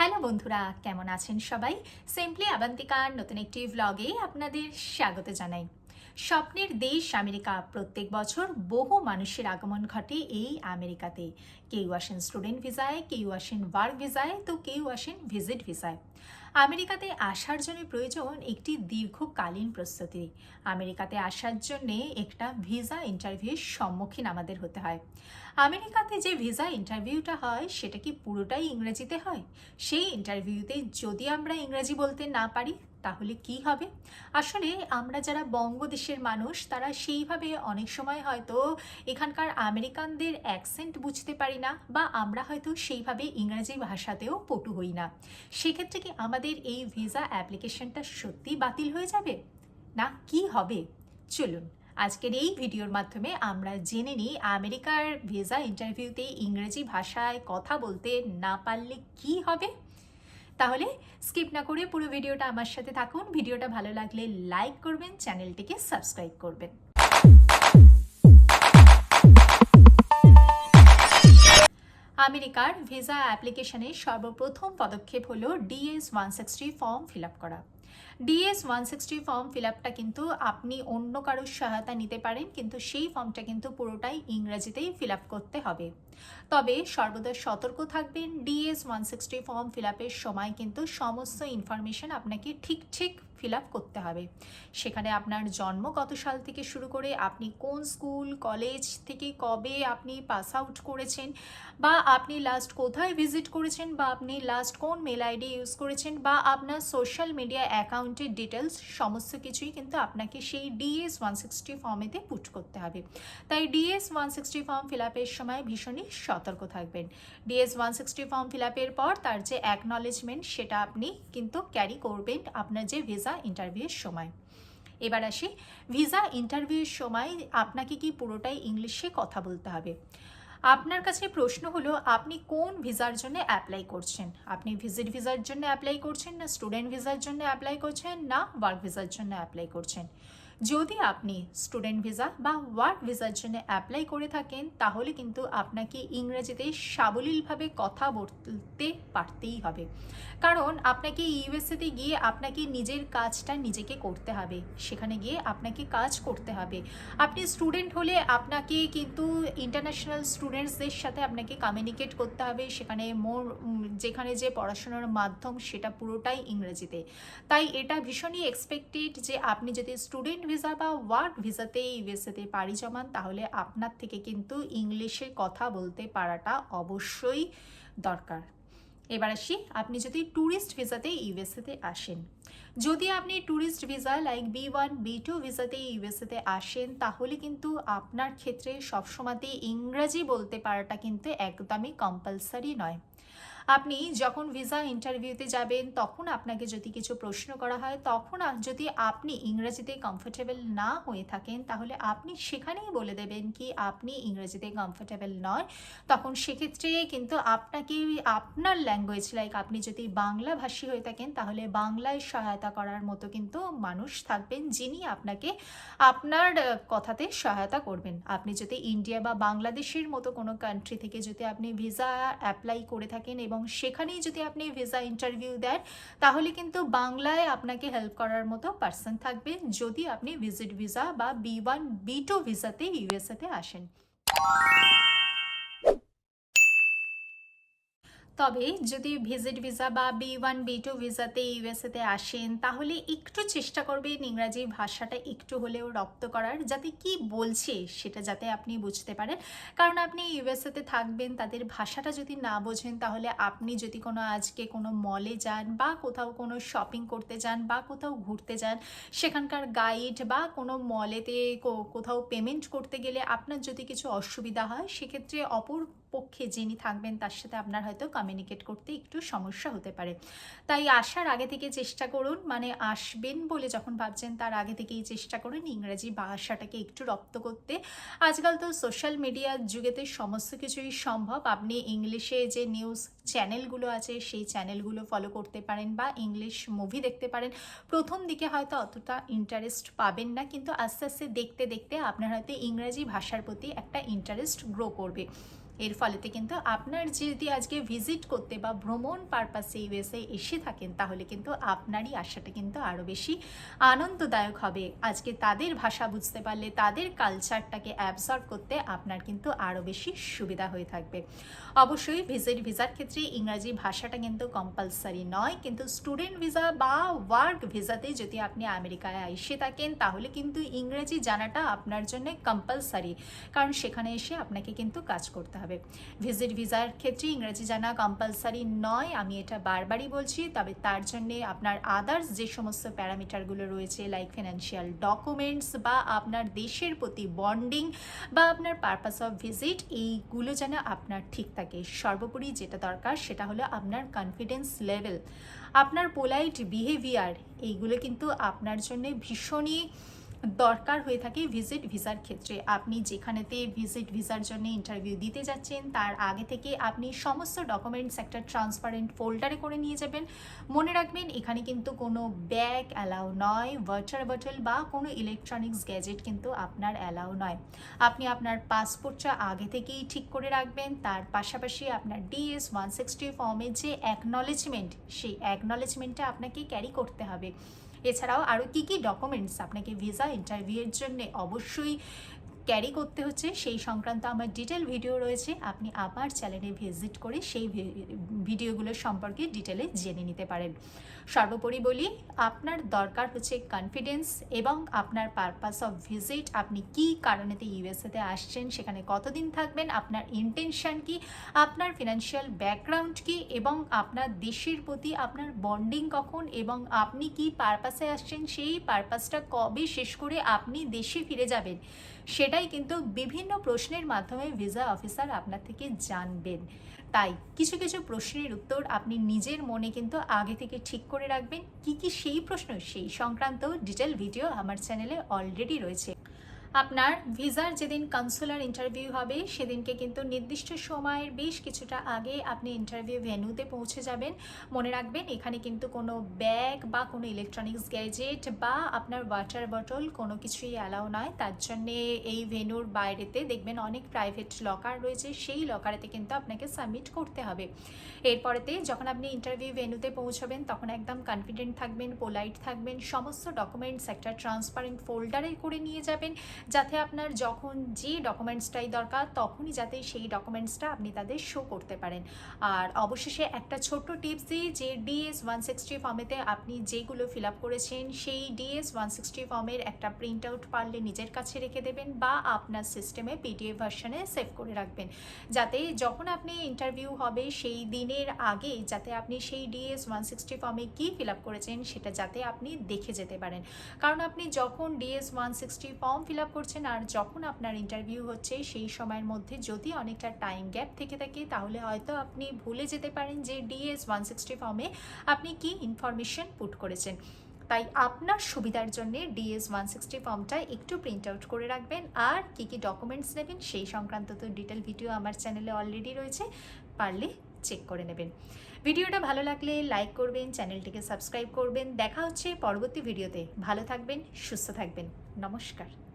Hello বন্ধুরা, কেমন আছেন সবাই? সিম্পলি আবান্তিকার নতুন একটি ভ্লগে আপনাদের স্বাগত জানাই। স্বপ্নের দেশ আমেরিকা প্রত্যেক বছর বহু মানুষের আগমন ঘটে এই আমেরিকাতে। কেউ আসেন স্টুডেন্ট ভিসায়, কেউ আসেন ওয়ার্ক ভিসায়, তো কেউ আসেন ভিজিট ভিসায়। আমেরিকাতে আসার জন্য প্রয়োজন একটি দীর্ঘকালীন প্রস্তুতি। আমেরিকাতে আসার জন্যে একটা ভিসা ইন্টারভিউর সম্মুখীন আমাদের হতে হয়। আমেরিকাতে যে ভিসা ইন্টারভিউটা হয়, সেটা কি পুরোটাই ইংরেজিতে হয়? সেই ইন্টারভিউতে যদি আমরা ইংরেজি বলতে না পারি, তাহলে কি হবে? আসলে আমরা যারা বঙ্গদেশের মানুষ, তারা সেইভাবে অনেক সময় হয়তো এখানকার আমেরিকানদের অ্যাকসেন্ট বুঝতে পারি না বা আমরা হয়তো সেইভাবে ইংরেজি ভাষাতেও পটু হই না। সেক্ষেত্রে কি আমাদের এই ভিসা অ্যাপ্লিকেশনটা সত্যি বাতিল হয়ে যাবে? না, কি হবে? চলুন, আজকের এই ভিডিওর মাধ্যমে আমরা জেনে নিই আমেরিকার ভিসা ইন্টারভিউতে ইংরেজি ভাষায় কথা বলতে না পারলে কি হবে? তাহলে স্কিপ না করে পুরো ভিডিওটা আমার সাথে থাকুন। ভিডিওটা ভালো লাগলে লাইক করবেন, চ্যানেলটিকে সাবস্ক্রাইব করবেন। আমেরিকার ভিসা অ্যাপ্লিকেশনের সর্বপ্রথম পদক্ষেপ হলো DS one sixty form fill up করা DS one sixty form fill আপটা কিন্তু আপনি অন্য কারোর সহায়তা নিতে পারেন, কিন্তু সেই ফর্মটা কিন্তু পুরোটাই ইংরেজিতেই ফিল আপ করতে হবে। তবে সর্বদা সতর্ক থাকবেন DS one sixty form fill আপের সময় কিন্তু সমস্ত ইনফরমেশন আপনাকে ঠিক ঠিক ফিল আপ করতে হবে। সেখানে আপনার জন্ম কত সাল থেকে শুরু করে আপনি কোন স্কুল, কলেজ থেকে কবে আপনি পাস আউট করেছেন বা আপনি লাস্ট কোথায় ভিজিট করেছেন বা আপনি লাস্ট কোন মেল আইডি ইউজ করেছেন বা আপনার সোশ্যাল মিডিয়া অ্যাকাউন্টের ডিটেলস সমস্ত কিছুই কিন্তু আপনাকে সেই ডিএস ওয়ান সিক্সটি ফর্মেতে পুট করতে হবে। তাই DS one sixty form fill আপের সময় ভীষণই সতর্ক থাকবেন। DS one sixty form fill আপের পর তার যে অ্যাকনলেজমেন্ট সেটা আপনি কিন্তু ক্যারি করবেন। আপনার যে ভিসা ইন্টারভিউয়ের সময়। এবার আসি, ভিসা ইন্টারভিউয়ের সময় আপনাকে কি পুরোটাই ইংলিশে কথা বলতে হবে? আপনার কাছে প্রশ্ন হলো, আপনি কোন ভিসার জন্য অ্যাপ্লাই করছেন? আপনি ভিজিট ভিসার জন্য অ্যাপ্লাই করছেন না, স্টুডেন্ট ভিসার জন্য অ্যাপ্লাই করছেন না, ওয়ার্ক ভিসার জন্য অ্যাপ্লাই করছেন? যদি আপনি স্টুডেন্ট ভিসা বা ওয়ার্ক ভিসার জন্য অ্যাপ্লাই করে থাকেন, তাহলে কিন্তু আপনাকে ইংরেজিতে সাবলীলভাবে কথা বলতে পারতেই হবে। কারণ আপনাকে ইউএসএতে গিয়ে আপনাকে নিজের কাজটা নিজেকে করতে হবে। সেখানে গিয়ে আপনাকে কাজ করতে হবে। আপনি স্টুডেন্ট হলে আপনাকে কিন্তু ইন্টারন্যাশনাল স্টুডেন্টসদের সাথে আপনাকে কমিউনিকেট করতে হবে। সেখানে মোর যেখানে যে পড়াশোনার মাধ্যম সেটা পুরোটাই ইংরেজিতে। তাই এটা ভীষণই এক্সপেক্টেড যে আপনি যদি স্টুডেন্ট ভিসা বা ওয়ার্ক ভিসাতে ইউএসএতে পাড়ি জমান, তাহলে আপনার থেকে কিন্তু ইংলিশে কথা বলতে পারাটা অবশ্যই দরকার। এবার আসি, আপনি যদি ট্যুরিস্ট ভিসাতে ইউএসএতে আসেন। যদি আপনি tourist visa like B one B two ভিসাতে ইউএসএতে আসেন, তাহলে কিন্তু আপনার ক্ষেত্রে সবসময়তেই ইংরাজি বলতে পারাটা কিন্তু একদমই কম্পালসারি নয়। আপনি যখন ভিসা ইন্টারভিউতে যাবেন, তখন আপনাকে যদি কিছু প্রশ্ন করা হয়, তখন যদি আপনি ইংরেজিতে কমফোর্টেবল না হয়ে থাকেন, তাহলে আপনি সেখানেই বলে দেবেন কি আপনি ইংরেজিতে কমফোর্টেবল নয়। তখন সেক্ষেত্রে কিন্তু আপনাকে আপনার ল্যাঙ্গুয়েজ লাইক আপনি যদি বাংলা ভাষী হয়ে থাকেন, তাহলে বাংলায় সহায়তা করার মতো কিন্তু মানুষ থাকবেন, যিনি আপনাকে আপনার কথাতে সহায়তা করবেন। আপনি যদি ইন্ডিয়া বা বাংলাদেশের মতো কোনো কান্ট্রি থেকে যদি আপনি ভিসা অ্যাপ্লাই করে থাকেন এবং সেখানেই যদি আপনি ভিসা ইন্টারভিউ দেন, তাহলে কিন্তু বাংলায় আপনাকে হেল্প করার মতো পার্সন থাকবে যদি আপনি ভিজিট ভিসা বা বি ওয়ান বি টু ভিসাতে ইউএসএতে আসেন। তবে যদি ভিজিট ভিসা বা বি ওয়ান বি টু ভিসাতে ইউএসএতে আসেন, তাহলে একটু চেষ্টা করবেন ইংরাজি ভাষাটা একটু হলেও রপ্ত করার। যাতে কি বলছে সেটা যাতে আপনি বুঝতে পারেন। কারণ আপনি ইউএসএতে থাকবেন, তাদের ভাষাটা যদি না বোঝেন, তাহলে আপনি যদি কোনো আজকে কোনো মলে যান বা কোথাও কোনো শপিং করতে যান বা কোথাও ঘুরতে যান, সেখানকার গাইড বা কোনো মলেতে কোথাও পেমেন্ট করতে গেলে আপনার যদি কিছু অসুবিধা হয়, সেক্ষেত্রে অপর পক্ষে যিনি থাকবেন, তার সাথে আপনার হয়তো কমিউনিকেট করতে একটু সমস্যা হতে পারে। তাই আসার আগে থেকে চেষ্টা করুন মানে আসবেন বলে যখন ভাবছেন, তার আগে থেকেই চেষ্টা করুন ইংরেজি ভাষাটাকে একটু রপ্ত করতে। আজকাল তো সোশ্যাল মিডিয়ার যুগেতে সমস্ত কিছুই সম্ভব। আপনি ইংলিশে যে নিউজ চ্যানেলগুলো আছে, সেই চ্যানেলগুলো ফলো করতে পারেন বা ইংলিশ মুভি দেখতে পারেন। প্রথম দিকে হয়তো অতটা ইন্টারেস্ট পাবেন না, কিন্তু আস্তে আস্তে দেখতে দেখতে আপনার হয়তো ইংরেজি ভাষার প্রতি একটা ইন্টারেস্ট গ্রো করবে। এর ফলেতে কিন্তু আপনার যদি আজকে ভিজিট করতে বা ভ্রমণ পারপাসে ইউএসএ এসে থাকেন, তাহলে কিন্তু আপনারই আশাটা কিন্তু আরও বেশি আনন্দদায়ক হবে। আজকে তাদের ভাষা বুঝতে পারলে, তাদের কালচারটাকে অ্যাবজর্ব করতে আপনার কিন্তু আরও বেশি সুবিধা হয়ে থাকবে। অবশ্যই ভিজিট ভিসার ক্ষেত্রে ইংরাজি ভাষাটা কিন্তু কম্পালসারি নয়, কিন্তু স্টুডেন্ট ভিসা বা ওয়ার্ক ভিসাতে যদি আপনি আমেরিকায় এসে থাকেন, তাহলে কিন্তু ইংরেজি জানাটা আপনার জন্য কম্পালসারি কারণ সেখানে এসে আপনাকে কিন্তু কাজ করতে হবে। ভিজিট ভিসার ক্ষেত্রে ইংরেজি জানা কম্পালসারি নয়, আমি এটা বারবারই বলছি, তবে তার জন্যে আপনার আদার্স যে সমস্ত প্যারামিটারগুলো রয়েছে লাইক ফিনান্সিয়াল ডকুমেন্টস বা আপনার দেশের প্রতি বন্ডিং বা আপনার পারপাস অফ ভিজিট এইগুলো যেন আপনার ঠিক থাকে। সর্বোপরি যেটা দরকার, সেটা হলো আপনার কনফিডেন্স লেভেল আপনার পোলাইট বিহেভিয়ার এইগুলো কিন্তু আপনার জন্য ভীষণই দরকার হয়ে থাকে ভিজিট ভিসার ক্ষেত্রে। আপনি যেখানেতে ভিজিট ভিসার জন্য ইন্টারভিউ দিতে যাচ্ছেন, তার আগে থেকে আপনি সমস্ত ডকুমেন্টস একটা ট্রান্সপারেন্ট ফোল্ডারে করে নিয়ে যাবেন। মনে রাখবেন, এখানে কিন্তু কোনো ব্যাগ অ্যালাউ নয় ওয়াটার বটল বা কোনো ইলেকট্রনিক্স গ্যাজেট কিন্তু আপনার অ্যালাউ নয়। আপনি আপনার পাসপোর্টটা আগে থেকেই ঠিক করে রাখবেন। তার পাশাপাশি আপনার ডিএস ওয়ান সিক্সটি ফর্মের যে অ্যাকনলেজমেন্ট সেই অ্যাকনলেজমেন্টটা আপনাকে ক্যারি করতে হবে। এছাড়াও আরও কী কী ডকুমেন্টস আপনাকে ভিসা ইন্টারভিউয়ের জন্য অবশ্যই ক্যারি করতে হচ্ছে, সেই সংক্রান্ত আমার ডিটেল ভিডিও রয়েছে, আপনি আমার চ্যানেলে ভিজিট করে সেই ভিডিওগুলোর সম্পর্কে ডিটেলে জেনে নিতে পারেন। সর্বোপরি বলি, আপনার দরকার হচ্ছে কনফিডেন্স এবং আপনার পারপাস অফ ভিজিট আপনি কি কারণেতে ইউএসএতে আসছেন, সেখানে কতদিন থাকবেন, আপনার ইন্টেনশন কি, আপনার ফিনান্সিয়াল ব্যাকগ্রাউন্ড কি, এবং আপনার দেশের প্রতি আপনার বন্ডিং কখন, এবং আপনি কি পারপাসে আসছেন, সেই পারপাসটা কবে শেষ করে আপনি দেশে ফিরে যাবেন সেটাই কিন্তু বিভিন্ন প্রশ্নের মাধ্যমে ভিসা অফিসার আপনার থেকে জানবেন। তাই কিছু কিছু প্রশ্নের উত্তর আপনি নিজের মনে কিন্তু আগে থেকে ঠিক করে রাখবেন। কি কি সেই প্রশ্ন? সেই সংক্রান্ত ডিটেল ভিডিও আমার চ্যানেলে অলরেডি রয়েছে। আপনার ভিসার যেদিন কনসুলার ইন্টারভিউ হবে, সেদিনকে কিন্তু নির্দিষ্ট সময়ের বেশ কিছুটা আগে আপনি ইন্টারভিউ ভেন্যুতে পৌঁছে যাবেন। মনে রাখবেন, এখানে কিন্তু কোনো ব্যাগ বা কোনো ইলেকট্রনিক্স গ্যাজেট বা আপনার ওয়াটার বটল কোনো কিছুই অ্যালাউ নয়। তার জন্যে এই ভেন্যুর বাইরেতে দেখবেন অনেক প্রাইভেট লকার রয়েছে। সেই লকারেতে কিন্তু আপনাকে সাবমিট করতে হবে। এরপরেতে যখন আপনি ইন্টারভিউ ভেন্যুতে পৌঁছবেন, তখন একদম কনফিডেন্ট থাকবেন পোলাইট থাকবেন, সমস্ত ডকুমেন্টস একটা ট্রান্সপারেন্ট ফোল্ডারে করে নিয়ে যাবেন। যাতে আপনার যখন যে ডকুমেন্টসটাই দরকার, তখনই যাতে সেই ডকুমেন্টসটা আপনি তাদের শো করতে পারেন। আর অবশেষে একটা ছোট্ট টিপস দিই যে ডিএস ওয়ান সিক্সটি ফর্মেতে আপনি যেগুলো ফিল আপ করেছেন, সেই ডিএস ওয়ান সিক্সটি ফর্মের একটা প্রিন্ট আউট পারলে নিজের কাছে রেখে দেবেন বা আপনার সিস্টেমে পিডিএফ ভার্সনে সেভ করে রাখবেন। যাতে যখন আপনি ইন্টারভিউ হবে, সেই দিনের আগে যাতে আপনি সেই ডিএস ওয়ান সিক্সটি ফর্মে কী ফিল আপ করেছেন, সেটা যাতে আপনি দেখে যেতে পারেন। কারণ আপনি যখন DS one sixty form fill up করছেন আর যখন আপনার ইন্টারভিউ হচ্ছে সেই সময়ের মধ্যে যদি অনেকটা টাইম গ্যাপ থেকে থাকে তাহলে হয়তো আপনি ভুলে যেতে পারেন যে ডিএস ওয়ান সিক্সটি ফর্মে আপনি কি ইনফরমেশন পুট করেছেন। তাই আপনার সুবিধার জন্য ডিএস ওয়ান সিক্সটি ফর্মটা একটু প্রিন্ট আউট করে রাখবেন আর কী কী ডকুমেন্টস নেবেন সেই সংক্রান্ত তো ডিটেল ভিডিও আমার চ্যানেলে অলরেডি রয়েছে, পারলে চেক করে নেবেন। ভিডিওটা ভালো লাগলে লাইক করবেন চ্যানেলটিকে সাবস্ক্রাইব করবেন। দেখা হচ্ছে পরবর্তী ভিডিওতে ভালো থাকবেন, সুস্থ থাকবেন। নমস্কার।